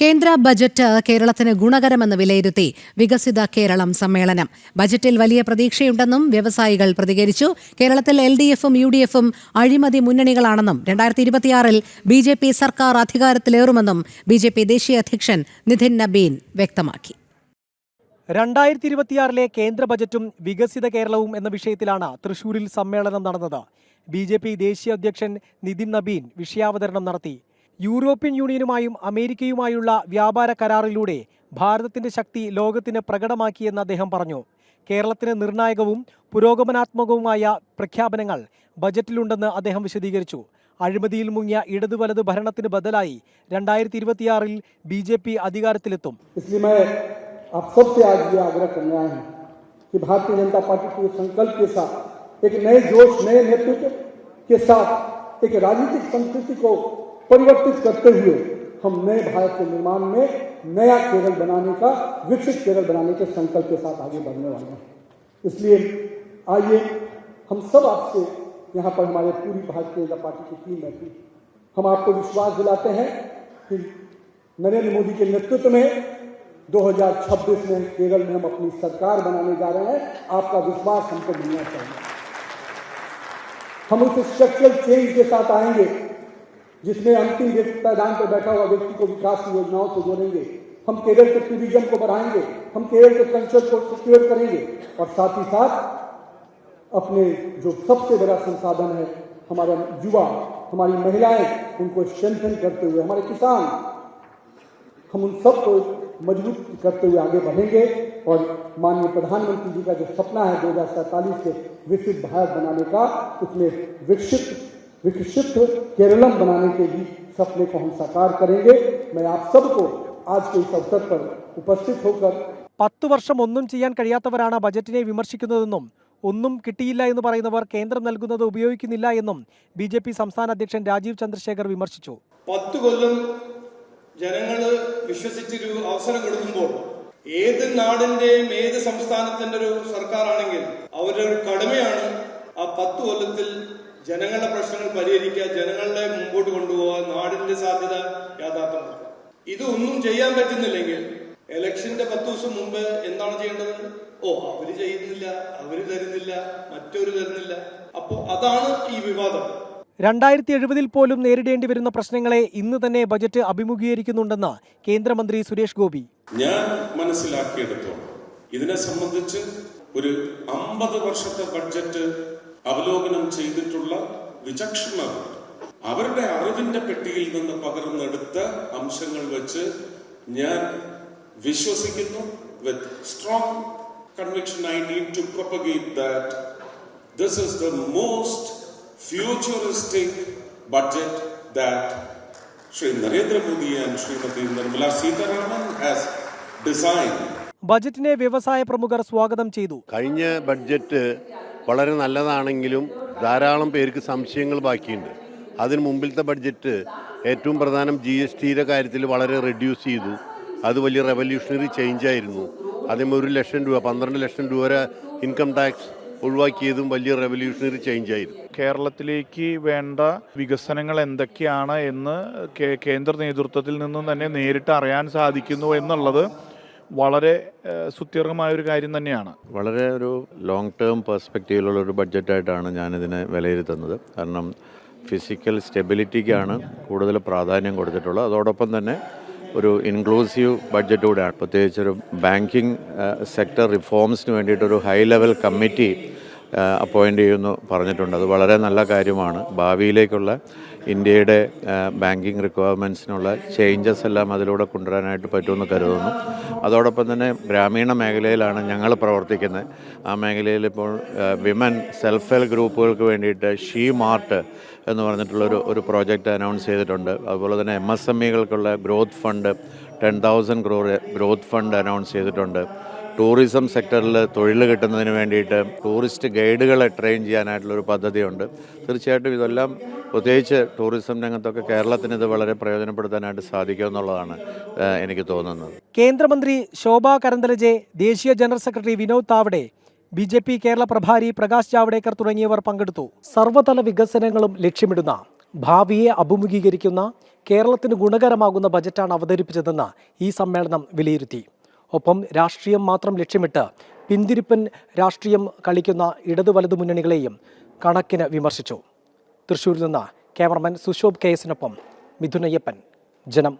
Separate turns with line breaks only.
കേന്ദ്ര ബജറ്റ് കേരളത്തിന് ഗുണകരമെന്ന് വിലയിരുത്തി വികസിത കേരളം സമ്മേളനം. ബജറ്റിൽ വലിയ പ്രതീക്ഷയുണ്ടെന്നും വ്യവസായികൾ പ്രതികരിച്ചു. കേരളത്തിൽ എൽ ഡി എഫും യു ഡി എഫും അഴിമതി മുന്നണികളാണെന്നും രണ്ടായിരത്തി ഇരുപത്തിയാറിൽ ബി ജെ പി സർക്കാർ അധികാരത്തിലേറുമെന്നും ബി ജെ പി ദേശീയ അധ്യക്ഷൻ നിധിൻ നബീൻ വ്യക്തമാക്കി.
രണ്ടായിരത്തി ഇരുപത്തിയാറിലെ കേന്ദ്ര ബജറ്റും വികസിത കേരളവും എന്ന വിഷയത്തിലാണ് തൃശൂരിൽ സമ്മേളനം നടന്നത്. ബി ജെ പി ദേശീയ അധ്യക്ഷൻ നിതിൻ നബീൻ വിഷയാവതരണം നടത്തി. യൂറോപ്യൻ യൂണിയനുമായും അമേരിക്കയുമായുള്ള വ്യാപാര കരാറിലൂടെ ഭാരതത്തിന്റെ ശക്തി ലോകത്തിന് പ്രകടമാക്കിയെന്ന് അദ്ദേഹം പറഞ്ഞു കേരളത്തിന് നിർണായകവും പുരോഗമനാത്മകവുമായ പ്രഖ്യാപനങ്ങൾ ബജറ്റിലുണ്ടെന്ന് അദ്ദേഹം വിശദീകരിച്ചു അഴിമതിയിൽ മുങ്ങിയ ഇടതു വലത് ഭരണത്തിന് ബദലായി രണ്ടായിരത്തി ഇരുപത്തിയാറിൽ ബി ജെ പി അധികാരത്തിലെത്തും
इसलिए मैं आप सबसे आज ये आग्रह करने आए हैं कि भारतीय जनता पार्टी के संकल्प के साथ एक नए जोश नए नेतृत्व के साथ एक राजनीतिक संस्कृति को परिवर्तित करते हुए हम नए भारत के निर्माण में नया केरल बनाने का, विकसित केरल बनाने के संकल्प के साथ आगे बढ़ने वाले हैं। इसलिए आइए हम सब आपसे यहाँ पर हमारे पूरी भारतीय जनता पार्टी की टीम बैठी हम आपको विश्वास दिलाते हैं कि नरेंद्र मोदी के नेतृत्व में 2026 में केरल में हम अपनी सरकार बनाने जा रहे हैं। आपका विश्वास हमको मिलना चाहिए। हम उस स्ट्रक्चरल चेंज के साथ आएँगे। जिसमें अंतिम पैदान पर बैठा हुआ व्यक्ति को विकास की योजनाओं से जोड़ेंगे। हम केरल के टूरिज़्म को बढ़ाएँगे, हम केरल के कल्चर को सिक्योर करेंगे और साथ ही साथ अपने जो सबसे बड़ा संसाधन है, हमारा युवा, हमारी महिलाएँ, उनको स्ट्रेंथन करते हुए, हमारे किसान, हम उन सबको मज़बूत करते हुए आगे बढ़ेंगे और माननीय प्रधानमंत्री जी का जो सपना है दो के विकसित भारत बनाने का, उसमें विकसित विकसित केरलम बनाने के भी सपने को हम साकार करेंगे मैं आप सबको आज के इस अवसर पर उपस्थित होकर
പത്തു വർഷം ഒന്നും ചെയ്യാൻ കഴിയാത്തവരാണ് ബജറ്റിനെ വിമർശിക്കുന്നതെന്നും ഒന്നും കിട്ടിയില്ല എന്ന് പറയുന്നവർ കേന്ദ്രം നൽകുന്നത് ഉപയോഗിക്കുന്നില്ല എന്നും ബി ജെ പി സംസ്ഥാന അധ്യക്ഷൻ രാജീവ് ചന്ദ്രശേഖർ വിമർശിച്ചു
പത്ത് കൊല്ലം ജനങ്ങള് വിശ്വസിച്ചൊരു അവസരം കൊടുക്കുമ്പോൾ ഏത് നാടിന്റെയും ഏത് സംസ്ഥാനത്തിന്റെ ഒരു സർക്കാരാണെങ്കിൽ അവരുടെ ഒരു കടമയാണ് ആ പത്ത് കൊല്ലത്തിൽ ജനങ്ങളുടെ പ്രശ്നങ്ങൾ പരിഹരിക്കുക ജനങ്ങളെ മുമ്പോട്ട് കൊണ്ടുപോകുക നാടിന്റെ സാധ്യത യാഥാർത്ഥ്യമാക്കുക. ഇതൊന്നും ചെയ്യാൻ പറ്റുന്നില്ലെങ്കിൽ എലക്ഷന്റെ പത്ത് ദിവസം മുമ്പ് എന്താണ് ചെയ്യേണ്ടത്? ഓ അവർ ചെയ്യുന്നില്ല അവർ തരുന്നില്ല മറ്റൊരു തരുന്നില്ല. അപ്പോ അതാണ് ഈ വിവാദം.
രണ്ടായിരത്തി എഴുപതിൽ പോലും നേരിടേണ്ടി വരുന്ന പ്രശ്നങ്ങളെ ഇന്ന് തന്നെ ബജറ്റ് അഭിമുഖീകരിക്കുന്നുണ്ടെന്ന് കേന്ദ്രമന്ത്രി സുരേഷ് ഗോപി.
ഞാൻ മനസ്സിലാക്കിയെടുത്തോളം. ഇതിനെ സംബന്ധിച്ച് ഒരു അമ്പത് വർഷത്തെ ബഡ്ജറ്റ് അവലോകനം ചെയ്തിട്ടുള്ള വിചക്ഷണർ അവരുടെ അറിവിന്റെ പെട്ടിയിൽ നിന്ന് പകർന്നെടുത്ത അംശങ്ങൾ വെച്ച് ഞാൻ വിശ്വസിക്കുന്നു with strong conviction I need to propagate that this is the most futuristic budget that Shri Narendra Modi and Shrimati Nirmala Sitharaman has design designed.
ബജറ്റിനെ വ്യവസായ പ്രമുഖർ സ്വാഗതം ചെയ്തു
കഴിഞ്ഞ ബഡ്ജറ്റ് വളരെ നല്ലതാണെങ്കിലും ധാരാളം പേർക്ക് സംശയങ്ങൾ ബാക്കിയുണ്ട്. അതിന് മുമ്പിലത്തെ ബഡ്ജറ്റ് ഏറ്റവും പ്രധാനം ജി എസ് ടിയുടെ കാര്യത്തിൽ വളരെ റെഡ്യൂസ് ചെയ്തു. അത് വലിയ റെവല്യൂഷണറി ചേഞ്ച് ആയിരുന്നു. അതേപോലെ ഒരു ലക്ഷം രൂപ പന്ത്രണ്ട് ലക്ഷം രൂപ വരെ ഇൻകം ടാക്സ് ഒഴിവാക്കിയതും വലിയ റെവല്യൂഷണറി ചേഞ്ച് ആയിരുന്നു.
കേരളത്തിലേക്ക് വേണ്ട വികസനങ്ങൾ എന്തൊക്കെയാണ് എന്ന് കേന്ദ്ര നേതൃത്വത്തിൽ നിന്നും തന്നെ നേരിട്ട് അറിയാൻ സാധിക്കുന്നു എന്നുള്ളത് വളരെ സുത്യർഹമായ ഒരു കാര്യം തന്നെയാണ്.
വളരെ ഒരു ലോങ് ടേം പെർസ്പെക്റ്റീവിലുള്ള ഒരു ബഡ്ജറ്റായിട്ടാണ് ഞാനിതിനെ വിലയിരുത്തുന്നത്. കാരണം ഫിസിക്കൽ സ്റ്റെബിലിറ്റിക്കാണ് കൂടുതൽ പ്രാധാന്യം കൊടുത്തിട്ടുള്ളത്. അതോടൊപ്പം തന്നെ ഒരു ഇൻക്ലൂസീവ് ബഡ്ജറ്റ് കൂടെയാണ്. പ്രത്യേകിച്ച് ഒരു ബാങ്കിങ് സെക്ടർ റിഫോംസിന് വേണ്ടിയിട്ടൊരു ഹൈ ലെവൽ കമ്മിറ്റി അപ്പോയിന്റ് ചെയ്യുമെന്ന് പറഞ്ഞിട്ടുണ്ട്. അത് വളരെ നല്ല കാര്യമാണ്. ഭാവിയിലേക്കുള്ള ഇന്ത്യയുടെ ബാങ്കിങ് റിക്വയർമെന്റ്സിനുള്ള ചേഞ്ചസ് എല്ലാം അതിലൂടെ കൊണ്ടുവരാനായിട്ട് പറ്റുമെന്ന് കരുതുന്നു. അതോടൊപ്പം തന്നെ ഗ്രാമീണ മേഖലയിലാണ് ഞങ്ങൾ പ്രവർത്തിക്കുന്നത്. ആ മേഖലയിൽ ഇപ്പോൾ വിമൻ സെൽഫ് ഹെൽപ്പ് ഗ്രൂപ്പുകൾക്ക് വേണ്ടിയിട്ട് ഷീ മാർട്ട് എന്ന് പറഞ്ഞിട്ടുള്ളൊരു ഒരു പ്രോജക്റ്റ് അനൗൺസ് ചെയ്തിട്ടുണ്ട്. അതുപോലെ തന്നെ M S M ഇകൾക്കുള്ള growth fund ten thousand crore growth fund announce ചെയ്തിട്ടുണ്ട്. ടൂറിസം സെക്ടറിൽ തൊഴിൽ കിട്ടുന്നതിന് വേണ്ടിയിട്ട് ടൂറിസ്റ്റ് ഗൈഡുകളെ ട്രെയിൻ ചെയ്യാനായിട്ടുള്ളൊരു പദ്ധതിയുണ്ട്. തീർച്ചയായിട്ടും ഇതെല്ലാം പ്രത്യേകിച്ച് ടൂറിസം രംഗത്തൊക്കെ കേരളത്തിന് ഇത് വളരെ പ്രയോജനപ്പെടുത്താനായിട്ട് സാധിക്കുമെന്നുള്ളതാണ് എനിക്ക് തോന്നുന്നത്.
കേന്ദ്രമന്ത്രി ശോഭാ കരന്തലജെ ദേശീയ general secretary Vinod Tawde B J P Kerala പ്രഭാരി Prakash Javadekar തുടങ്ങിയവർ പങ്കെടുത്തു. സർവതല വികസനങ്ങളും ലക്ഷ്യമിടുന്ന ഭാവിയെ അഭിമുഖീകരിക്കുന്ന കേരളത്തിന് ഗുണകരമാകുന്ന ബജറ്റാണ് അവതരിപ്പിച്ചതെന്ന് ഈ സമ്മേളനം വിലയിരുത്തി. ഒപ്പം രാഷ്ട്രീയം മാത്രം ലക്ഷ്യമിട്ട് പിന്തിരിപ്പൻ രാഷ്ട്രീയം കളിക്കുന്ന ഇടതു വലതു മുന്നണികളെയും കണക്കിന് വിമർശിച്ചു. തൃശൂരിൽ നിന്ന് ക്യാമറമാൻ സുശോഭ് കെ എസിനൊപ്പം മിഥുനയ്യപ്പൻ. ജനം